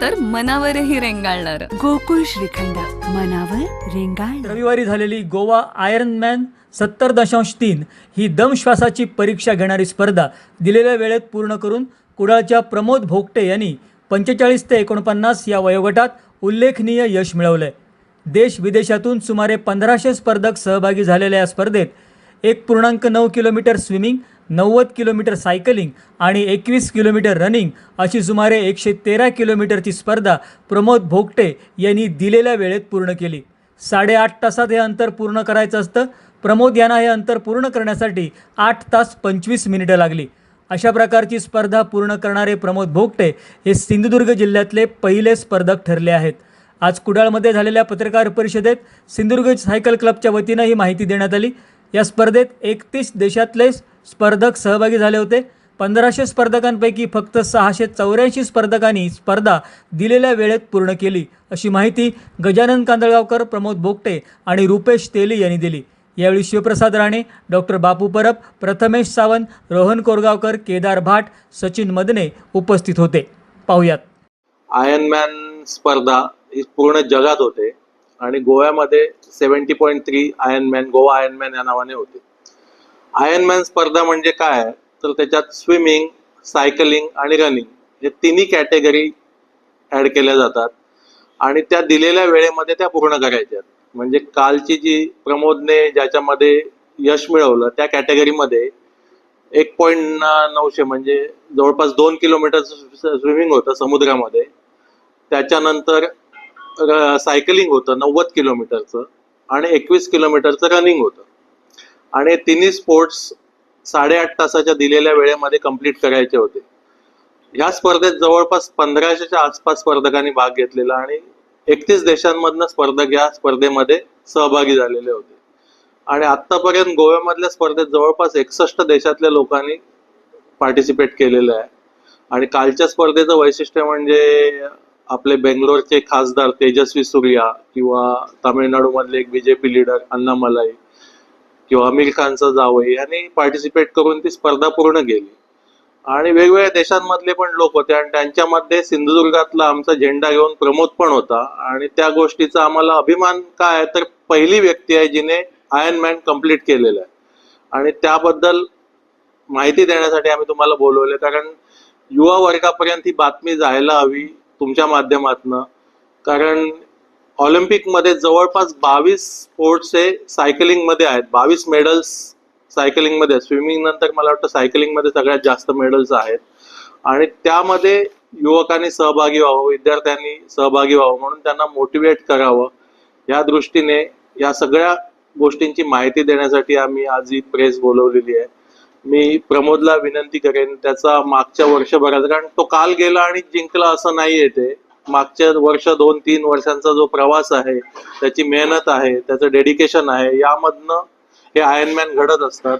तर मनावरही रेंगाळणार. गोकुळ श्रीखंड मनावर रेंगाळ रविवारी झालेली गोवा आयर्नमॅन सत्तर दशांश तीन ही दमश्वासाची परीक्षा घेणारी स्पर्धा दिलेल्या वेळेत पूर्ण करून कुडाळच्या प्रमोद भोगटे यांनी पंचेचाळीस ते एकोणपन्नास या वयोगटात उल्लेखनीय यश मिळवलंय. देश विदेशातून सुमारे पंधराशे स्पर्धक सहभागी झालेल्या या स्पर्धेत एक पूर्णांक नऊ किलोमीटर स्विमिंग नव्वद किलोमीटर सायकलिंग आणि एकवीस किलोमीटर रनिंग अशी सुमारे एकशे तेरा किलोमीटरची स्पर्धा प्रमोद भोगटे यांनी दिलेल्या वेळेत पूर्ण केली. साडेआठ तासात हे अंतर पूर्ण करायचं असतं. प्रमोद यांना हे अंतर पूर्ण करण्यासाठी आठ तास पंचवीस मिनिटं लागली. अशा प्रकारची स्पर्धा पूर्ण करणारे प्रमोद भोगटे हे सिंधुदुर्ग जिल्ह्यातले पहिले स्पर्धक ठरले आहेत. आज कुडाळमध्ये झालेल्या पत्रकार परिषदेत सिंधुदुर्ग सायकल क्लबच्या वतीनं ही माहिती देण्यात आली. या स्पर्धेत एकतीस देशातले स्पर्धक सहभागी झाले होते. पंधराशे स्पर्धकांपैकी फक्त सहाशे चौऱ्याऐंशी स्पर्धकांनी स्पर्धा दिलेल्या वेळेत पूर्ण केली. अशी माहिती गजानन कांदळगावकर प्रमोद बोगटे आणि रुपेश तेली यांनी दिली. यावेळी शिवप्रसाद राणे डॉक्टर बापू परब प्रथमेश सावंत रोहन कोरगावकर केदार भाट सचिन मदने उपस्थित होते. पाहुयात. आयर्नमॅन स्पर्धा ही पूर्ण जगात होते आणि गोव्यामध्ये seventy point three ironman Goa ironman या नावाने होते. आयर्नमॅन स्पर्धा म्हणजे काय? तर त्याच्यात स्विमिंग सायकलिंग आणि रनिंग हे तिन्ही कॅटेगरी ॲड केल्या जातात. आणि त्या दिलेल्या वेळेमध्ये त्या पूर्ण करायच्या. म्हणजे कालची जी प्रमोदने ज्याच्यामध्ये यश मिळवलं त्या कॅटेगरीमध्ये एक पॉईंट नऊशे म्हणजे जवळपास दोन किलोमीटर स्विमिंग होतं समुद्रामध्ये. त्याच्यानंतर सायकलिंग होतं नव्वद किलोमीटरचं आणि एकवीस किलोमीटरचं रनिंग होतं. आणि तिन्ही स्पोर्ट्स साडेआठ तासाच्या दिलेल्या वेळेमध्ये कंप्लीट करायचे होते. ह्या स्पर्धेत जवळपास पंधराशेच्या आसपास स्पर्धकांनी भाग घेतलेला आणि एकतीस देशांमधनं स्पर्धक या स्पर्धेमध्ये सहभागी झालेले होते. आणि आतापर्यंत गोव्यामधल्या स्पर्धेत जवळपास एकसष्ट देशातल्या लोकांनी पार्टिसिपेट केलेलं आहे. आणि कालच्या स्पर्धेचं वैशिष्ट्य म्हणजे आपले बेंगलोरचे खासदार तेजस्वी सूर्या किंवा तामिळनाडूमधले एक बीजेपी लीडर अण्णामलाई किंवा आमिर खानचं जावई यांनी पार्टिसिपेट करून ती स्पर्धा पूर्ण केली. आणि वेगवेगळ्या देशांमधले पण लोक होते आणि त्यांच्यामध्ये सिंधुदुर्गातला आमचा झेंडा घेऊन प्रमोद पण होता. आणि त्या गोष्टीचा आम्हाला अभिमान काय आहे तर पहिली व्यक्ती आहे जिने आयर्न मॅन कंप्लीट केलेलं आहे. आणि त्याबद्दल माहिती देण्यासाठी आम्ही तुम्हाला बोलवले कारण युवा वर्गापर्यंत ही बातमी जायला हवी तुमच्या माध्यमातनं. कारण ऑलिम्पिकमध्ये जवळपास बावीस स्पोर्ट्स हे सायकलिंगमध्ये आहेत. बावीस मेडल्स सायकलिंगमध्ये स्विमिंग नंतर मला वाटतं सायकलिंगमध्ये सगळ्यात जास्त मेडल्स आहेत. आणि त्यामध्ये युवकांनी सहभागी व्हावं विद्यार्थ्यांनी सहभागी व्हावं म्हणून त्यांना मोटिवेट करावं. या दृष्टीने या सगळ्या गोष्टींची माहिती देण्यासाठी आम्ही आज ही प्रेस बोलवलेली आहे. मी प्रमोदला विनंती करेन त्याचा मागच्या वर्षभराचा कारण तो काल गेला आणि जिंकला असं नाही येते मागच्या वर्ष दोन तीन वर्षांचा जो प्रवास आहे त्याची मेहनत आहे त्याचं डेडिकेशन आहे यामधनं हे आयर्नमॅन घडत असतात.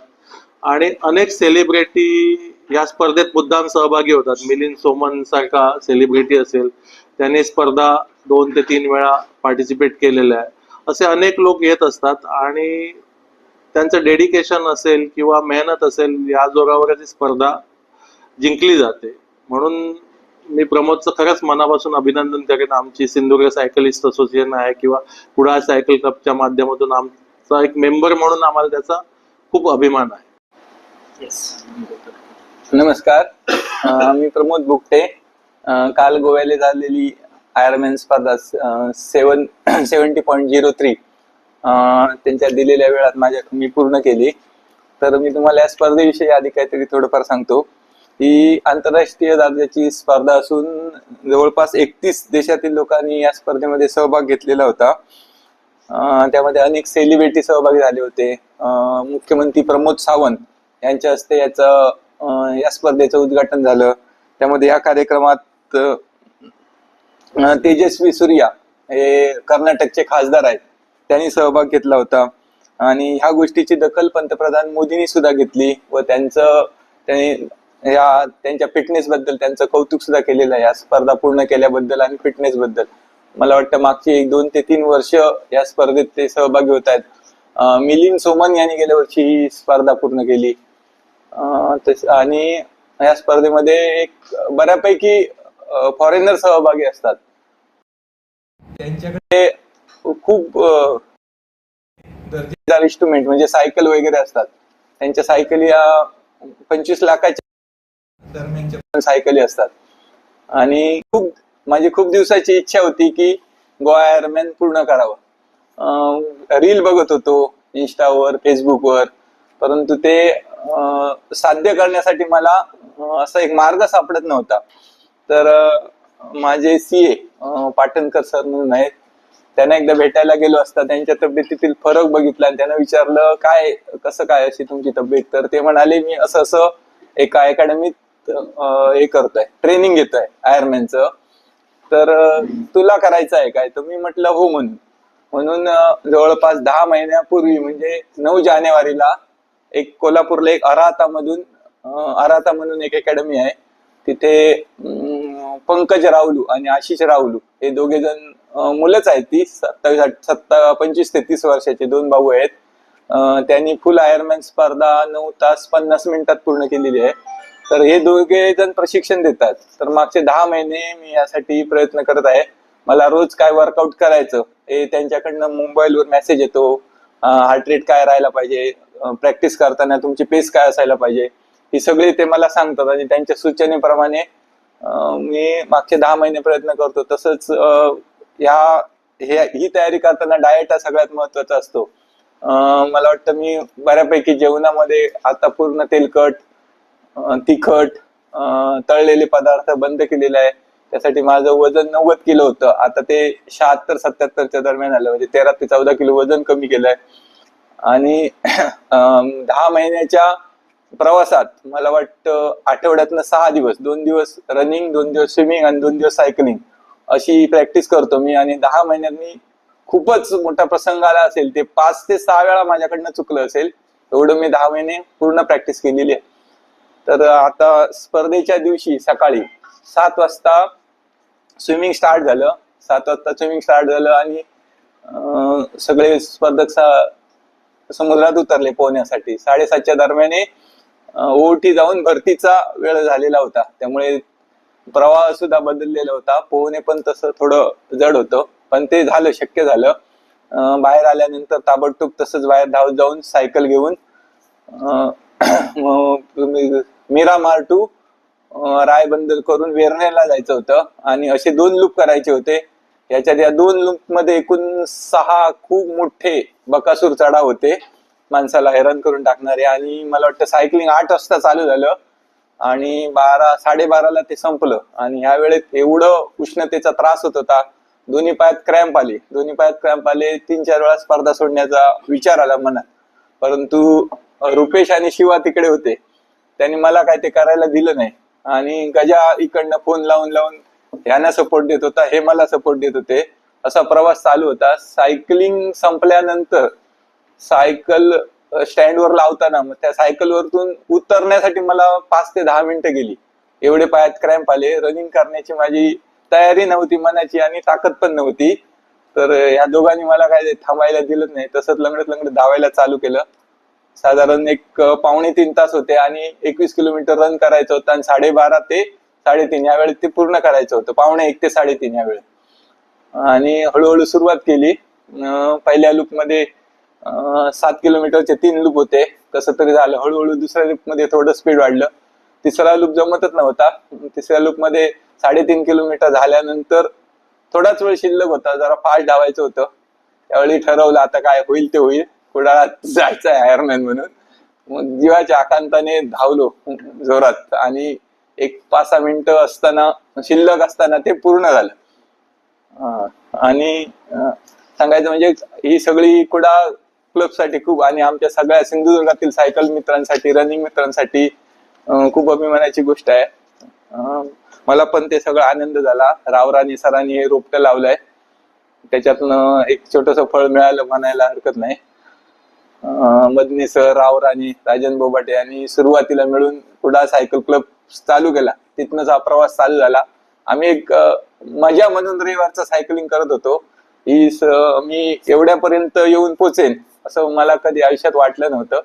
आणि अनेक सेलिब्रिटी या स्पर्धेत मुद्दाम सहभागी होतात. मिलिंद सोमन सारखा सेलिब्रिटी असेल त्यांनी स्पर्धा दोन ते तीन वेळा पार्टिसिपेट केलेलं आहे असे अनेक लोक येत असतात आणि त्यांचं डेडिकेशन असेल किंवा मेहनत असेल या जोरावर स्पर्धा जिंकली जाते. म्हणून मी प्रमोदचं खरंच मनापासून अभिनंदन करेन. आमची सिंधुदुर्ग सायकलिस्ट असोसिएशन आहे किंवा कुडाळ सायकल क्लबच्या माध्यमातून आमचा एक मेंबर म्हणून आम्हाला त्याचा खूप अभिमान आहे. नमस्कार. मी प्रमोद बुकटे. काल गोव्याला झालेली आयरमॅन स्पर्धा seven seventy point zero three. त्यांच्या दिलेल्या वेळात माझ्या मी पूर्ण केली. तर मी तुम्हाला या स्पर्धेविषयी आधी काहीतरी थोडंफार सांगतो. ही आंतरराष्ट्रीय दर्जाची स्पर्धा असून जवळपास एकतीस देशातील लोकांनी या स्पर्धेमध्ये सहभाग घेतलेला होता. त्यामध्ये अनेक सेलिब्रिटी सहभागी झाले होते. मुख्यमंत्री प्रमोद सावंत यांच्या हस्ते याचं या स्पर्धेचं उद्घाटन झालं. त्यामध्ये या कार्यक्रमात तेजस्वी सूर्या हे कर्नाटकचे खासदार आहेत. त्यांनी सहभाग घेतला होता. आणि ह्या गोष्टीची दखल पंतप्रधान मोदींनी सुद्धा घेतली व त्यांचं त्यांनी या त्यांच्या फिटनेस बद्दल त्यांचं कौतुक सुद्धा केलेलं आहे. या स्पर्धा पूर्ण केल्याबद्दल आणि फिटनेस बद्दल. मला वाटतं मागची एक दोन ते तीन वर्ष या स्पर्धेत ते सहभागी होत आहेत. मिलिंद सोमन यांनी गेल्या वर्षी ही स्पर्धा पूर्ण केली. आणि या स्पर्धेमध्ये एक बऱ्यापैकी फॉरेनर सहभागी असतात. त्यांच्याकडे खूप दर्जेदार इन्स्ट्रुमेंट म्हणजे सायकल वगैरे असतात. त्यांच्या सायकल या पंचवीस लाखाच्या दरम्यानच्या सायकली असतात. आणि खूप माझी खूप दिवसाची इच्छा होती की गोवा एअरमॅन पूर्ण करावं. रील बघत होतो इंस्टावर फेसबुकवर परंतु ते साध्य करण्यासाठी मला असा एक मार्ग सापडत नव्हता. तर माझे सी ए पाटणकर सर म्हणून आहेत. त्यांना एकदा भेटायला गेलो असता त्यांच्या तब्येतीतील फरक बघितला आणि त्यांना विचारलं काय कसं काय अशी तुमची तब्येत? तर ते म्हणाले मी असं असं एका अकॅडमीत हे करतोय. ट्रेनिंग घेतोय आयरमॅनचं तर तुला करायचं आहे काय? तर मी म्हटलं हो म्हणून. म्हणून जवळपास दहा महिन्यापूर्वी म्हणजे नऊ जानेवारीला एक कोल्हापूरला एक अराहतामधून अं, अराहता म्हणून एक अकॅडमी आहे. तिथे पंकज रावलू आणि आशिष रावलू हे दोघे जण मुलंच आहेत. ती सत्तावीस आठ- सत्ता पंचवीस ते तीस वर्षाचे दोन भाऊ आहेत. त्यांनी फुल आयरमॅन स्पर्धा नऊ तास पन्नास मिनिटात पूर्ण केलेली आहे. तर हे दोघे जण प्रशिक्षण देतात. तर मागचे दहा महिने मी यासाठी प्रयत्न करत आहे. मला रोज काय वर्कआउट करायचं हे त्यांच्याकडनं मोबाईलवर मेसेज येतो. हार्ट रेट काय राहायला पाहिजे प्रॅक्टिस करताना तुमची पेस काय असायला पाहिजे ही सगळी ते मला सांगतात आणि त्यांच्या सूचनेप्रमाणे मी मागचे दहा महिने प्रयत्न करतो. तसंच ह्या हे- ही तयारी करताना डाएट हा सगळ्यात महत्त्वाचा असतो. मला वाटतं मी बऱ्यापैकी जेवणामध्ये आता पूर्ण तेलकट तिखट तळलेले पदार्थ बंद केलेले आहे. त्यासाठी माझं वजन नव्वद किलो होतं. आता ते शहात्तर सत्याहत्तरच्या दरम्यान आलं. म्हणजे तेरा ते चौदा किलो वजन कमी केलंय. आणि दहा महिन्याच्या प्रवासात मला वाटतं आठवड्यातनं सहा दिवस दोन दिवस रनिंग दोन दिवस स्विमिंग आणि दोन दिवस सायकलिंग अशी प्रॅक्टिस करतो मी. आणि दहा महिन्यात मी खूपच मोठा प्रसंग आला असेल ते पाच ते सहा वेळा माझ्याकडनं चुकलं असेल एवढं मी दहा महिने पूर्ण प्रॅक्टिस केलेली आहे. तर आता स्पर्धेच्या दिवशी सकाळी सात वाजता स्विमिंग स्टार्ट झालं. सात वाजता स्विमिंग स्टार्ट झालं आणि सगळे स्पर्धक सा- समुद्रात उतरले पोहण्यासाठी. साडेसातच्या दरम्याने ओटी जाऊन भरतीचा वेळ झालेला होता. त्यामुळे प्रवाह सुद्धा बदललेला होता. पोहणे पण तसं थोडं जड होतं. पण ते झालं शक्य झालं. बाहेर आल्यानंतर ताबडतोब तसंच बाहेर धावत जाऊन सायकल घेऊन मीरा मार्टू टू रायबंदर करून वेरण्याला जायचं होतं. आणि असे दोन लूप करायचे होते. याच्यात या दोन लूपमध्ये एकूण सहा खूप मोठे बकासूर चढाव होते. माणसाला हैराण करून टाकणारे. आणि मला वाटतं सायकलिंग आठ वाजता चालू झालं. आणि बारा साडेबाराला ते संपलं. आणि ह्या वेळेत एवढं उष्णतेचा त्रास होत होता. दोन्ही पायात क्रॅम्प आले. दोन्ही पायात क्रॅम्प आले. तीन चार वेळा स्पर्धा सोडण्याचा विचार आला मनात. परंतु रुपेश आणि शिवा तिकडे होते. त्यांनी मला काय ते करायला दिलं नाही. आणि गजा इकडनं फोन लावून लावून यांना सपोर्ट देत होता हे मला सपोर्ट देत होते. असा प्रवास चालू होता. सायकलिंग संपल्यानंतर सायकल स्टँडवर लावताना मग त्या सायकलवरतून उतरण्यासाठी मला पाच ते दहा मिनिटं गेली. एवढे पायात क्रॅम्प आले. रनिंग करण्याची माझी तयारी नव्हती मनाची आणि ताकद पण नव्हती. तर या दोघांनी मला काय थांबायला दिलं नाही. तसंच लंगडत लंगडत धावायला चालू केलं. साधारण एक पावणे तीन तास होते आणि एकवीस किलोमीटर रन करायचं होतं आणि साडेबारा ते साडेतीन या वेळेत ते पूर्ण करायचं होतं. पावणे एक ते साडेतीन या वेळेत आणि हळूहळू सुरुवात केली. पहिल्या लूपमध्ये सात किलोमीटरचे तीन लूप होते. कसं तरी झालं. हळूहळू दुसऱ्या लूपमध्ये थोडं स्पीड वाढलं. तिसरा लूप जमतच नव्हता. तिसऱ्या लूपमध्ये साडेतीन किलोमीटर झाल्यानंतर थोडाच वेळ शिल्लक होता. जरा फास्ट धावायचं होतं. त्यावेळी ठरवलं आता काय होईल ते होईल. कुडाळात जायचं आहे आयरमॅन म्हणून. मग जीवाच्या आकांताने धावलो जोरात. आणि एक पाच सहा मिनिटं असताना शिल्लक असताना ते पूर्ण झालं. आणि सांगायचं म्हणजे ही सगळी कुडा क्लबसाठी खूप आणि आमच्या सगळ्या सिंधुदुर्गातील सायकल मित्रांसाठी रनिंग मित्रांसाठी खूप अभिमानाची गोष्ट आहे. मला पण ते सगळं आनंद झाला. रावरानी सरांनी हे रोपटं लावलंय. त्याच्यातनं एक छोटस फळ मिळालं म्हणायला हरकत नाही. मदनी सर रावराणी राजन बोबाटे यांनी सुरुवातीला मिळून कुडाळ सायकल क्लब चालू केला. तिथनच हा प्रवास चालू झाला. आम्ही एक मजा म्हणून रविवारचा सायकलिंग करत होतो. ही मी एवढ्यापर्यंत येऊन पोचेन असं मला कधी आयुष्यात वाटलं नव्हतं.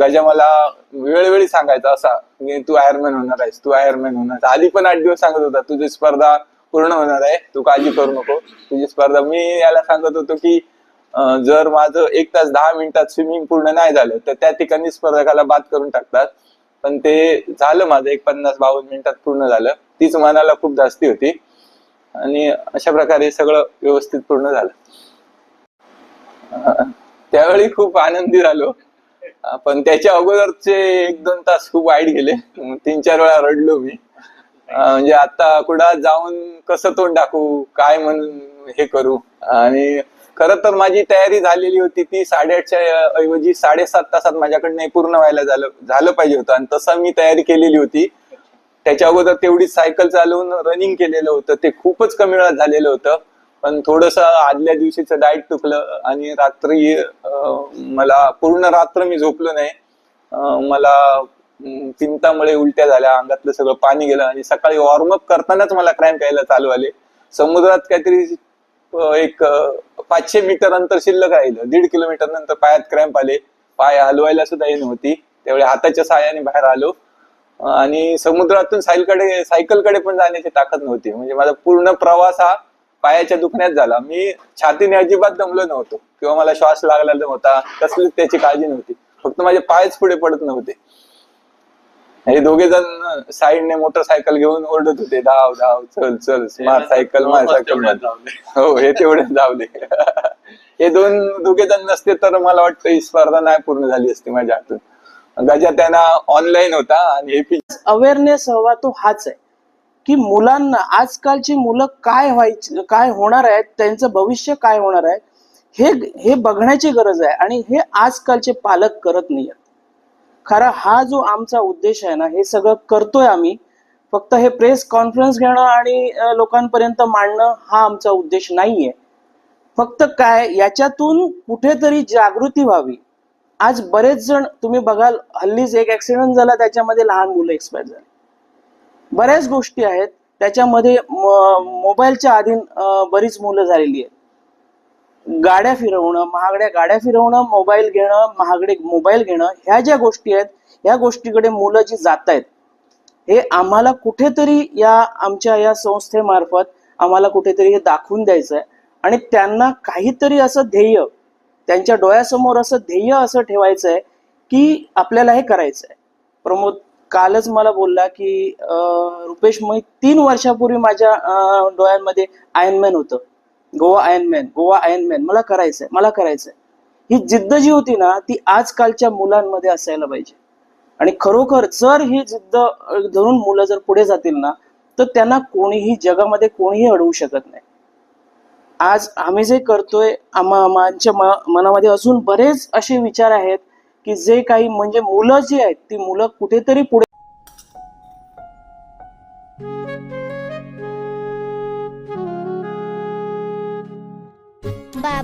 गजा मला वेळोवेळी सांगायचा असा की तू आयरमॅन होणार आहेस तू आयरमॅन होणार आधी पण आठ दिवस सांगत होता तुझी स्पर्धा पूर्ण होणार आहे तू काळजी करू नको तुझी स्पर्धा. मी याला सांगत होतो की जर माझं एक तास दहा मिनिटात स्विमिंग पूर्ण नाही झालं तर त्या ठिकाणी स्पर्धकाला बाद करून टाकतात. पण ते झालं माझं एक पन्नास बावन्न मिनिटात पूर्ण झालं. तीच मनाला खूप जास्ती होती. आणि अशा प्रकारे सगळं व्यवस्थित पूर्ण झालं. त्यावेळी खूप आनंदी झालो. पण त्याच्या अगोदरचे एक दोन तास खूप वाईट गेले. तीन चार वेळा रडलो मी. म्हणजे आता कुठं जाऊन कसं तोंड टाकू काय म्हणून हे करू? आणि खरं तर माझी तयारी झालेली होती ती साडेआठच्या ऐवजी साडेसात तासात माझ्याकडनं पूर्ण व्हायला झालं झालं पाहिजे होतं. आणि तसं मी तयारी केलेली होती. त्याच्या अगोदर तेवढी सायकल चालवून रनिंग केलेलं होतं. ते खूपच कमी वेळात झालेलं होतं. पण थोडस आदल्या दिवशीचं डाएट चुकलं आणि रात्री मला पूर्ण रात्र मी झोपलो नाही. मला चिंतामुळे उलट्या झाल्या अंगातलं सगळं पाणी गेलं आणि सकाळी वॉर्मअप करतानाच मला क्रॅम्प यायला चालू आले. समुद्रात काहीतरी एक पाचशे मीटर अंतर शिल्लक राहिलं दीड किलोमीटर नंतर पायात क्रॅम्प आले. पाय हलवायला सुद्धा येत नव्हती त्यावेळी हाताच्या साहाय्याने बाहेर आलो. आणि समुद्रातून सायकलकडे सायकलकडे पण जाण्याची ताकद नव्हती. म्हणजे माझा पूर्ण प्रवास हा पायाच्या दुखण्यात झाला. मी छातीने अजिबात दमलो नव्हतो. किंवा मला श्वास लागला नव्हता. कसलीच त्याची काळजी नव्हती. फक्त माझे पायच पुढे पडत नव्हते. हे दोघे जण साईडने मोटरसायकल घेऊन ओरडत होते धाव धाव चल चल मार सायकल मार सायकल मार हो हे तेवढे धावले हे दोन दोघे जण नसते तर मला वाटतं ही स्पर्धा नाही पूर्ण झाली असती माझ्या हातून. गजा त्यांना ऑनलाईन होता आणि हे अवेअरनेस हवा तो हाच आहे. की मुलांना आजकालची मुलं काय व्हायची काय होणार आहेत त्यांचं भविष्य काय होणार आहे हे हे बघण्याची गरज आहे आणि हे आजकालचे पालक करत नाही आहेत खरा हा जो आमचा उद्देश आहे ना हे सगळं करतोय आम्ही. फक्त हे प्रेस कॉन्फरन्स घेणं आणि लोकांपर्यंत मांडणं हा आमचा उद्देश नाहीये. फक्त काय याच्यातून कुठेतरी जागृती व्हावी. आज बरेच जण तुम्ही बघाल हल्लीच एक ऍक्सिडेंट झाला त्याच्यामध्ये लहान मुलं एक्सपायर झाली. बऱ्याच गोष्टी आहेत त्याच्यामध्ये मोबाईलच्या आधी बरीच मुलं झालेली आहेत. गाड्या फिरवणं महागड्या गाड्या फिरवणं मोबाईल घेणं महागडे मोबाईल घेणं ह्या ज्या गोष्टी आहेत ह्या गोष्टीकडे मुलं जी जात आहेत हे आम्हाला कुठेतरी या आमच्या या संस्थेमार्फत आम्हाला कुठेतरी हे दाखवून द्यायचं आहे आणि त्यांना काहीतरी असं ध्येय त्यांच्या डोळ्यासमोर असं ध्येय असं ठेवायचं आहे की आपल्याला हे करायचं आहे प्रमोद कालच मला बोलला की रुपेश मी तीन वर्षापूर्वी माझ्या डोळ्यांमध्ये आयनमॅन होतं. गोवा आयनमॅन गोवा आयनमॅन मला करायचंय मला करायचंय. ही जिद्द जी होती ना ती आजकालच्या मुलांमध्ये असायला पाहिजे. आणि खरोखर जर ही जिद्द धरून मुलं जर पुढे जातील ना तर त्यांना कोणीही जगामध्ये कोणीही अडवू शकत नाही. आज आम्ही जे करतोय आम्हा आमच्या मनामध्ये अजून बरेच असे विचार आहेत की जे काही म्हणजे मुलं जी आहेत ती मुलं कुठेतरी पुढे